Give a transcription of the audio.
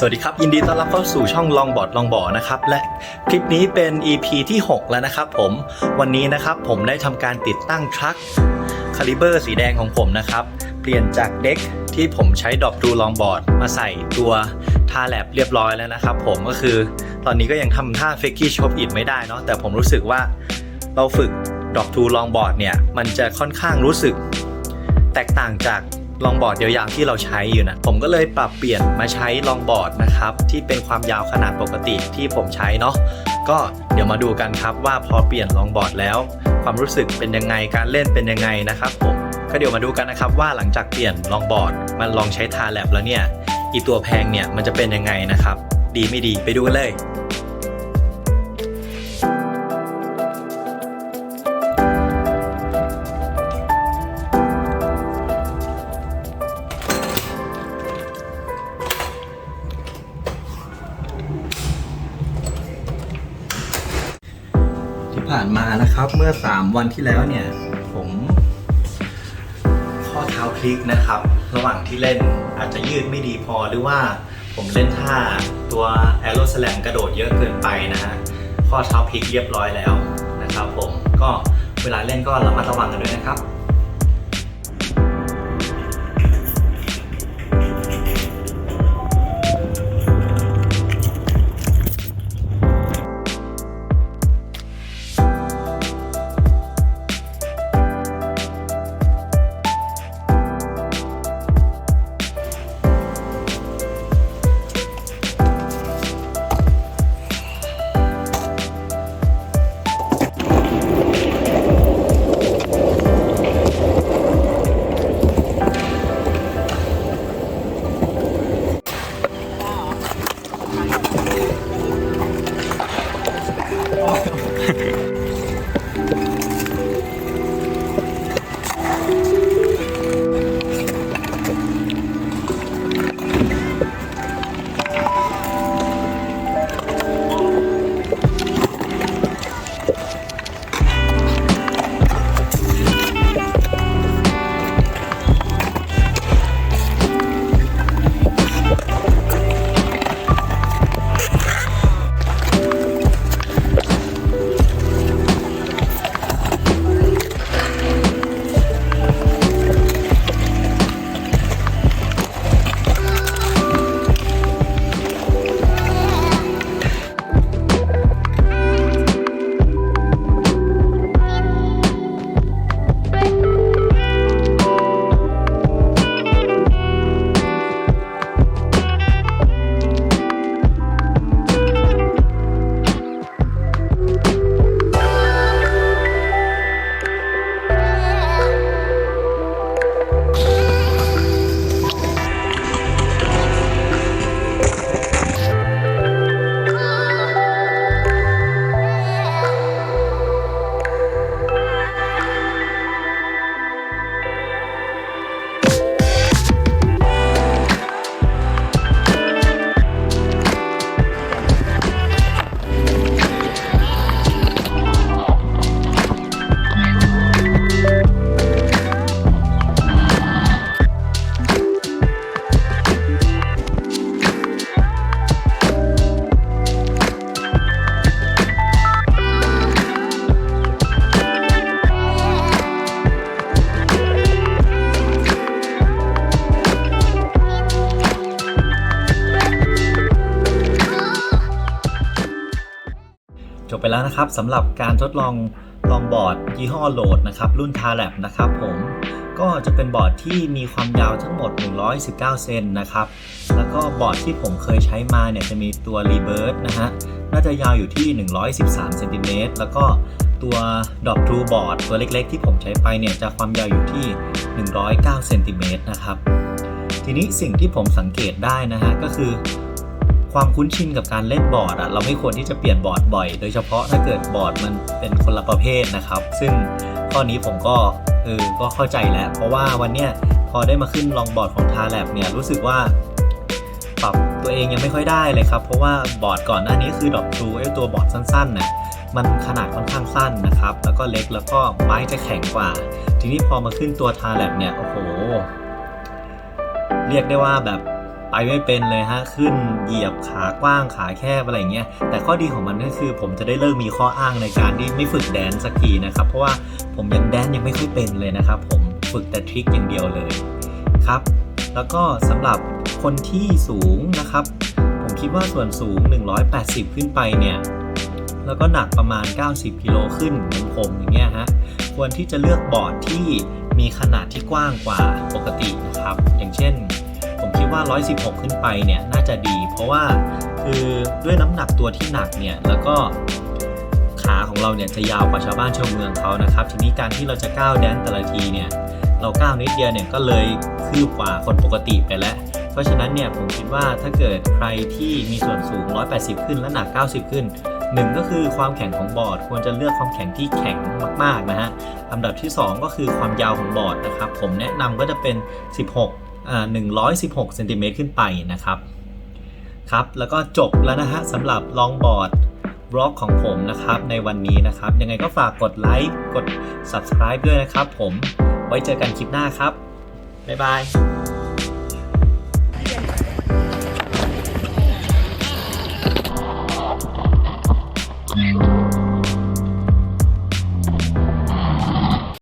สวัสดีครับ ยินดีต้อนรับเข้าสู่ช่องลองบอดลองบอนะครับและคลิปนี้เป็น EP ที่ 6 แล้วนะครับผมวันนี้นะครับผมได้ทำการติดตั้งทรัคคาลิเบอร์สีแดงของผมนะครับ เปลี่ยนจากเด็กที่ผมใช้ดอกดูลองบอร์ดมาใส่ตัวทาแลบเรียบร้อยแล้วนะครับผมก็คือตอนนี้ก็ยังทำท่าเฟกกี้ชอปอิดไม่ได้เนาะแต่ผมรู้สึกว่าเราฝึกดอกทูลองบอร์ดเนี่ยมันจะค่อนข้างรู้สึก แตกต่างจาก ลองบอร์ดยาวๆที่เราใช้อยู่นะ ผมก็เลยปรับเปลี่ยนมาใช้ลองบอร์ดนะครับ ที่เป็นความยาวขนาดปกติที่ผมใช้เนาะก็เดี๋ยวมาดูกันครับว่าพอเปลี่ยนลองบอร์ดแล้ว ความรู้สึกเป็นยังไงการเล่นเป็นยังไงนะครับผมก็เดี๋ยวมาดูกันนะครับว่าหลังจากเปลี่ยนลองบอร์ดมันลองใช้ทาแลบแล้วเนี่ยอีตัวแพงเนี่ยมันจะเป็นยังไงนะครับ ดีไม่ดีไปดูกันเลย ผ่านมานะครับ เมื่อ 3 วันที่แล้วเนี่ย ผม ข้อเท้าพลิกนะครับ ระหว่างที่เล่นอาจจะยืดไม่ดีพอหรือว่าผมเล่นท่าตัวแอโรสแลมกระโดดเยอะเกินไปนะฮะข้อเท้าพลิกเรียบร้อยแล้วนะครับ ผมก็เวลาเล่นก็ระมัดระวังกันด้วยนะครับ フフフ。 แล้วนะครับสำหรับการทดลองลองบอร์ดยี่ห้อโหลดนะครับรุ่น t a l a b นะครับผมก็จะเป็นบอร์ดที่มีความยาวทั้งหมด 119 เซนนะครับ แล้วก็บอร์ดที่ผมเคยใช้มาเนี่ยจะมีตัว r e b i r t นะฮะ น่าจะยาวอยู่ที่ 113 เซนติเมตร แล้วก็ตัว Drop to Board ตัวเล็กๆ ที่ผมใช้ไปเนี่ยจะความยาวอยู่ที่ 109 เซนติเมตรนะครับ ทีนี้สิ่งที่ผมสังเกตได้นะฮะก็คือ ความคุ้นชินกับการเล่นบอร์ดอะเราไม่ควรที่จะเปลี่ยนบอร์ดบ่อย โดยเฉพาะถ้าเกิดบอร์ดมันเป็นคนละประเภทนะครับ ซึ่งข้อนี้ผมก็เออก็เข้าใจแล้ว เพราะว่าวันเนี้ยพอได้มาขึ้นลองบอร์ดของ t a l a b เนี่ยรู้สึกว่าปรับตัวเองยังไม่ค่อยได้เลยครับ เพราะว่าบอร์ดก่อนหน้านี้คือดอกทรูไอ้ตัวบอร์ดสั้นๆน่ะมันขนาดค่อนข้างสั้นนะครับ แล้วก็เล็กแล้วก็ไม้จะแข็งกว่า ทีนี้พอมาขึ้นตัว t a l a b เนี่ยโอ้โห เรียกได้ว่าแบบ ไปไม่เป็นเลยฮะขึ้นเหยียบขากว้างขาแคบอะไรอย่างเงี้ยแต่ข้อดีของมันก็คือผมจะได้เลิกมีข้ออ้างในการที่ไม่ฝึกแดนสักทีนะครับ เพราะว่าผมยังแดนยังไม่ค่อยเป็นเลยนะครับ ผมฝึกแต่ทริคอย่างเดียวเลยครับ แล้วก็สำหรับคนที่สูงนะครับ ผมคิดว่าส่วนสูง 180 ขึ้นไปเนี่ยแล้วก็หนักประมาณ 90 กิโลขึ้นเหมือนผมอย่างเงี้ยฮะ ควรที่จะเลือกบอร์ดที่มีขนาดที่กว้างกว่าปกตินะครับ อย่างเช่น ผมคิดว่า 116 ขึ้นไปเนี่ยน่าจะดี เพราะว่าคือด้วยน้ำหนักตัวที่หนักเนี่ยแล้วก็ขาของเราเนี่ยจะยาวกว่าชาวบ้านชาวเมืองเขานะครับ ทีนี้การที่เราจะก้าวแดนแต่ละทีเนี่ยเราก้าวนิดเดียวเนี่ยก็เลยคืบกว่าคนปกติไปแล้ว เพราะฉะนั้นเนี่ยผมคิดว่าถ้าเกิดใครที่มีส่วนสูง 180 ขึ้นและหนัก 90 ขึ้นหนึ่งก็คือความแข็งของบอร์ด ควรจะเลือกความแข็งที่แข็งมากๆนะฮะอันดับที่ 2 ก็คือความยาวของบอร์ดนะครับ ผมแนะนำก็จะเป็น 16 116เซนติเมตรขึ้นไปนะครับครับแล้วก็จบแล้วนะฮะสำหรับลองบอร์ดบล็อกของผมนะครับในวันนี้นะครับ ยังไงก็ฝากกดไลค์กด subscribe ด้วยนะครับผมไว้เจอกันคลิปหน้าครับ บ๊ายบาย